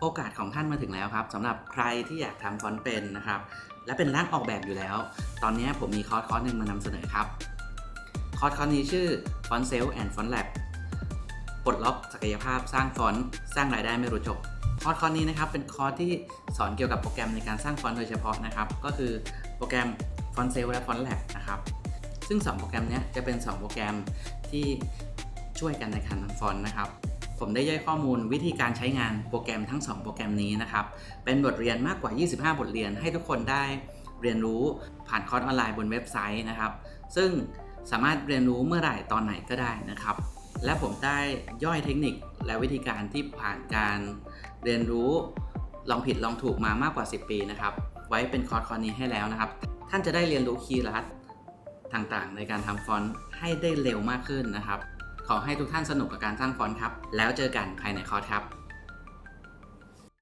โอกาสของท่านมาถึงแล้วครับสำหรับใครที่อยากทำฟอนต์เป็นนะครับ และเป็นร่างออกแบบอยู่แล้ว ตอนนี้ผมมีคอร์สคอร์สหนึ่งมานำเสนอครับคอร์สคอร์สนี้ชื่อ Font Sale and Font Lab ปลดล็อกศักยภาพสร้างฟอนต์สร้างรายได้ไม่รู้จบคอร์สคอร์สนี้นะครับเป็นคอร์สที่สอนเกี่ยวกับโปรแกรมในการสร้างฟอนต์โดยเฉพาะนะครับ ก็คือโปรแกรม Font Sale และ Font Lab นะครับซึ่ง 2 โปรแกรมนี้จะเป็น 2 โปรแกรมที่ช่วยกันในการทำฟอนต์นะครับ ผมได้ย่อยข้อมูลวิธีการใช้งานโปรแกรมทั้ง 2 โปรแกรมนี้นะครับ เป็นบทเรียนมากกว่า 25 บทเรียนให้ทุกคนได้เรียนรู้ผ่านคอร์สออนไลน์บนเว็บไซต์นะครับ ซึ่งสามารถเรียนรู้เมื่อไหร่ตอนไหนก็ได้นะครับ และผมได้ย่อยเทคนิคและวิธีการที่ผ่านการเรียนรู้ลองผิดลองถูกมามากกว่า 10 ปีนะครับ ไว้เป็นคอร์สคอร์สนี้ให้แล้วนะครับ ท่านจะได้เรียนรู้คีย์ลัดต่างๆ ในการทำฟอนต์ให้ได้เร็วมากขึ้นนะครับ ขอให้ทุกท่านสนุกกับการสร้างฟอนต์ครับ แล้วเจอกันภายในคอร์สครับ